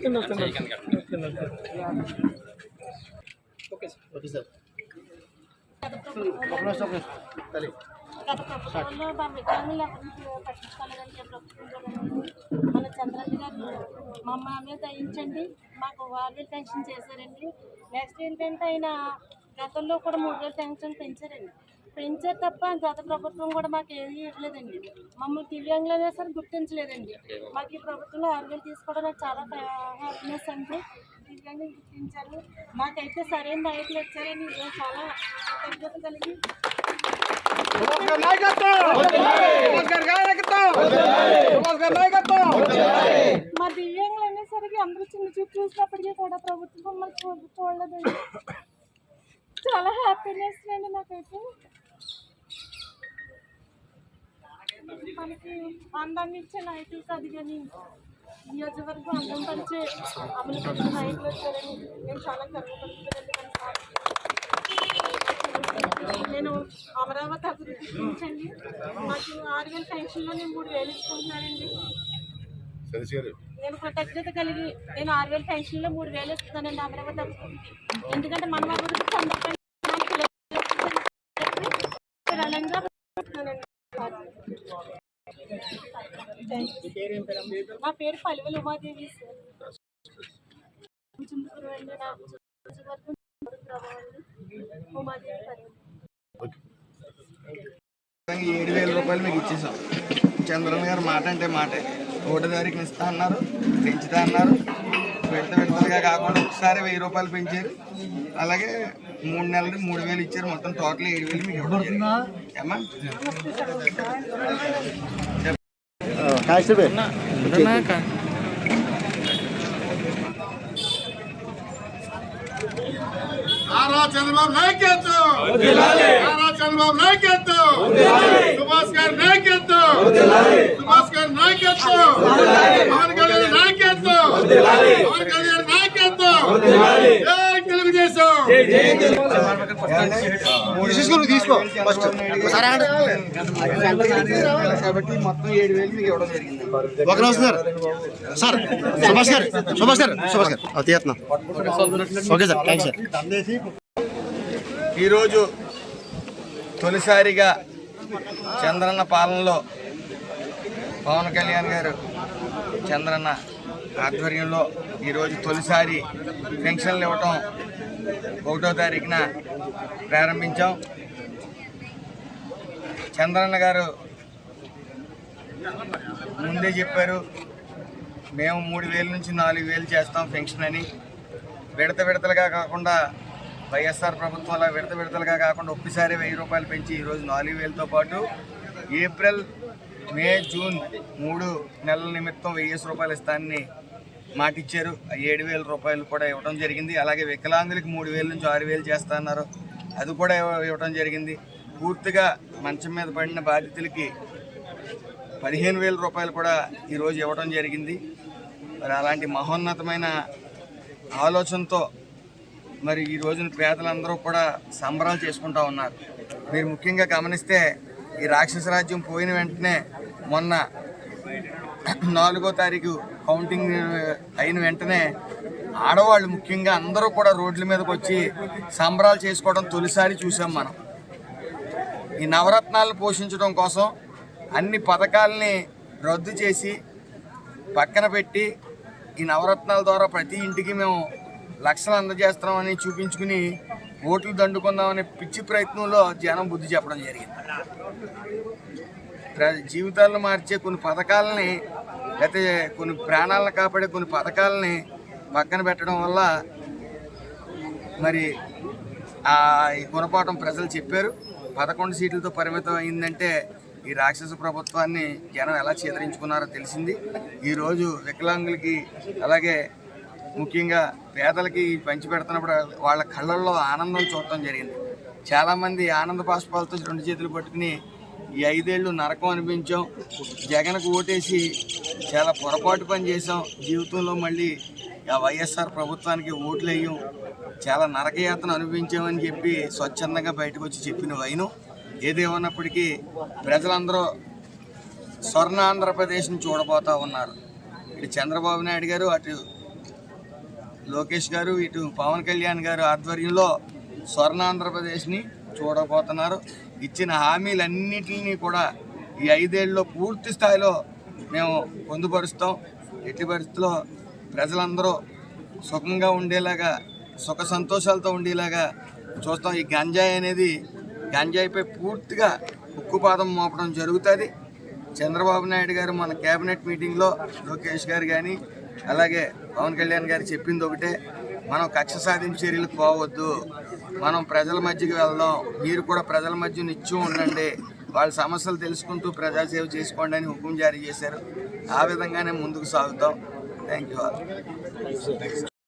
కింద కింద కింద ఓకే సార్. ప్రభుత్వంలో మా వికలాంగులు ఎవరిని పట్టించుకోలేదని చెప్పి ప్రభుత్వం మన చంద్రబాబు గారు మా మామే దయించండి మాకు వాళ్ళు పెన్షన్ చేశారండి నెక్స్ట్ ఏంటంటే ఆయన గతంలో కూడా మూడు వేలు పెన్షన్ పెంచారండి పెంచారు తప్ప గత ప్రభుత్వం కూడా మాకు ఏది ఇవ్వలేదండి. మమ్మల్ని దివ్యాంగులనే సరే గుర్తించలేదండి. మాకు ఈ ప్రభుత్వంలో ఆరు వేలు తీసుకోవడం నాకు చాలా హ్యాపీనెస్ అండి. దివ్యాంగులు గుర్తించారు. మాకైతే సరైన నాయకులు వచ్చారని చాలా కృతజ్ఞత కలిగి మా దివ్యాంగులు అనేసరికి అందరూ చిన్న చూపు చూసినప్పటికీ కూడా ప్రభుత్వం మమ్మల్ని చూడలేదండి. చాలా హ్యాపీనెస్ అండి నాకైతే మనకి అందాన్ని ఇచ్చే నాయకులు కాదు కానీ నియోజకవర్గం అందం పరిచే అమలు పెట్టిన నాయకులు వచ్చారని నేను చాలా గర్వపడుతున్నాను నేను అమరావతి అభివృద్ధి గురించండి మాకు ఆరు వేల పెన్షన్లో నేను మూడు వేలు ఇచ్చుకుంటున్నానండి. నేను కృతజ్ఞత కలిగి నేను ఆరు వేల పెన్షన్లో మూడు వేలు ఇస్తున్నానండి అమరావతి అభివృద్ధికి. ఎందుకంటే మన అభివృద్ధి నాకు పిల్లలు విరాళంగా ఇస్తున్నానండి. నా పేరు పలువెల ఉమాదేవి సార్. అండి ఏడు వేల రూపాయలు మీకు ఇచ్చేసాం. చంద్రబాబు గారు మాట అంటే మాటే. ఒకటో తారీఖున ఇస్తా అన్నారు పెంచుతా అన్నారు. విడత విడతలుగా కాకుండా ఒకసారి వెయ్యి రూపాయలు పెంచారు. అలాగే మూడు నెలలు మూడు వేలు ఇచ్చారు. మొత్తం టోటల్ ఏడు వేలు మీకు ఇవ్వడం జరిగింది. ఏమ్మా నారా చంద్రబాబు నాయకత్వం నారా చంద్రబాబు నాయకత్వం సుభాష్ గారి నాయకత్వం సుభాష్ గారి నాయకత్వం పవన్ కళ్యాణ్ నాయకత్వం పవన్ కళ్యాణ్ నాయకత్వం జై తెలుగుదేశం తీసుకో కాబట్టి మొత్తం ఏడు వేలు మీకు ఇవ్వడం జరిగింది ఒక రోజు సార్ సార్ సుభాష్ గారు సుభాష్ గారు సుభాష్ గారు అది తీస్తున్నా ఓకే సార్ థ్యాంక్ సార్ ఈరోజు తొలిసారిగా చంద్రన్న పాలనలో పవన్ కళ్యాణ్ గారు చంద్రన్న ఆధ్వర్యంలో ఈరోజు తొలిసారి పెన్షన్లు ఇవ్వటం ఒకటో తారీఖున ప్రారంభించాం. చంద్రన్న గారు ముందే చెప్పారు మేము మూడు వేల నుంచి నాలుగు వేలు చేస్తాం పెన్షన్ అని. విడత విడతలుగా కాకుండా వైఎస్ఆర్ ప్రభుత్వంలో విడత విడతలుగా కాకుండా ఒక్కసారి వెయ్యి రూపాయలు పెంచి ఈరోజు నాలుగు వేలతో పాటు ఏప్రిల్ మే జూన్ మూడు నెలల నిమిత్తం వెయ్యేసి రూపాయలు ఇస్తానని మాటిచ్చారు ఇచ్చారు ఏడు వేల రూపాయలు కూడా ఇవ్వడం జరిగింది. అలాగే వికలాంగులకి మూడు వేల నుంచి ఆరు వేలు చేస్తున్నారు. అది కూడా ఇవ్వడం జరిగింది. పూర్తిగా మంచం మీద పడిన బాధితులకి పదిహేను వేల రూపాయలు కూడా ఈరోజు ఇవ్వడం జరిగింది. మరి అలాంటి మహోన్నతమైన ఆలోచనతో మరి ఈ రోజున పేదలందరూ కూడా సంబరాలు చేసుకుంటా ఉన్నారు. మీరు ముఖ్యంగా గమనిస్తే ఈ రాక్షస రాజ్యం పోయిన వెంటనే మొన్న నాలుగో తారీఖు కౌంటింగ్ అయిన వెంటనే ఆడవాళ్ళు ముఖ్యంగా అందరూ కూడా రోడ్ల మీదకి వచ్చి సంబరాలు చేసుకోవడం తొలిసారి చూసాం మనం. ఈ నవరత్నాలను పోషించడం కోసం అన్ని పథకాలని రద్దు చేసి పక్కన పెట్టి ఈ నవరత్నాల ద్వారా ప్రతి ఇంటికి మేము లక్షలు అందజేస్తున్నామని చూపించుకుని ఓట్లు దండుకుందామనే పిచ్చి ప్రయత్నంలో జనం బుద్ధి చెప్పడం జరిగింది. ప్ర- జీవితాలను మార్చే కొన్ని పథకాలని లేకపోతే కొన్ని ప్రాణాలను కాపాడే కొన్ని పథకాలని పక్కన పెట్టడం వల్ల మరి ఆ ఈ గుణపాఠం ప్రజలు చెప్పారు. పదకొండు సీట్లతో పరిమితం అయిందంటే ఈ రాక్షస ప్రభుత్వాన్ని జనం ఎలా చేదరించుకున్నారో తెలిసింది. ఈరోజు వికలాంగులకి అలాగే ముఖ్యంగా పేదలకి పంచి పెడుతున్నప్పుడు వాళ్ళ కళ్ళల్లో ఆనందం చూడటం జరిగింది. చాలామంది ఆనంద పాష్పాలతో రెండు చేతులు పట్టుకుని ఈ ఐదేళ్ళు నరకం అనిపించాం. జగన్కు ఓటేసి చాలా పొరపాటు పని చేసాం జీవితంలో మళ్ళీ ఆ వైఎస్ఆర్ ప్రభుత్వానికి ఓట్లు వేయం చాలా నరకయాతన అనుభవించామని చెప్పి స్వచ్ఛందంగా బయటకు వచ్చి చెప్పిన వైను. ఏదేమన్నప్పటికీ ప్రజలందరూ స్వర్ణ ఆంధ్రప్రదేశ్ని చూడబోతా ఉన్నారు. ఇటు చంద్రబాబు నాయుడు గారు అటు లోకేష్ గారు ఇటు పవన్ కళ్యాణ్ గారు ఆధ్వర్యంలో స్వర్ణ ఆంధ్రప్రదేశ్ని చూడబోతున్నారు. ఇచ్చిన హామీలన్నిటిని కూడా ఈ ఐదేళ్ళలో పూర్తి స్థాయిలో మేము పొందుపరుస్తాం. ఎట్టి పరిస్థితుల్లో ప్రజలందరూ సుఖంగా ఉండేలాగా సుఖ సంతోషాలతో ఉండేలాగా చూస్తాం. ఈ గంజాయి అనేది గంజాయిపై పూర్తిగా ఉక్కుపాదం మోపడం జరుగుతుంది. చంద్రబాబు నాయుడు గారు మన కేబినెట్ మీటింగ్లో లోకేష్ గారు కానీ అలాగే పవన్ కళ్యాణ్ గారు చెప్పింది ఒకటే మనం కక్ష సాధింపు చర్యలు పోవద్దు. మనం ప్రజల మధ్యకి వెళ్దాం. మీరు కూడా ప్రజల మధ్య నిత్యం ఉండండి. వాళ్ళ సమస్యలు తెలుసుకుంటూ ప్రజాసేవ చేసుకోండి అని హుకుం జారీ చేశారు. ఆ విధంగానే ముందుకు సాగుతాం. Thank you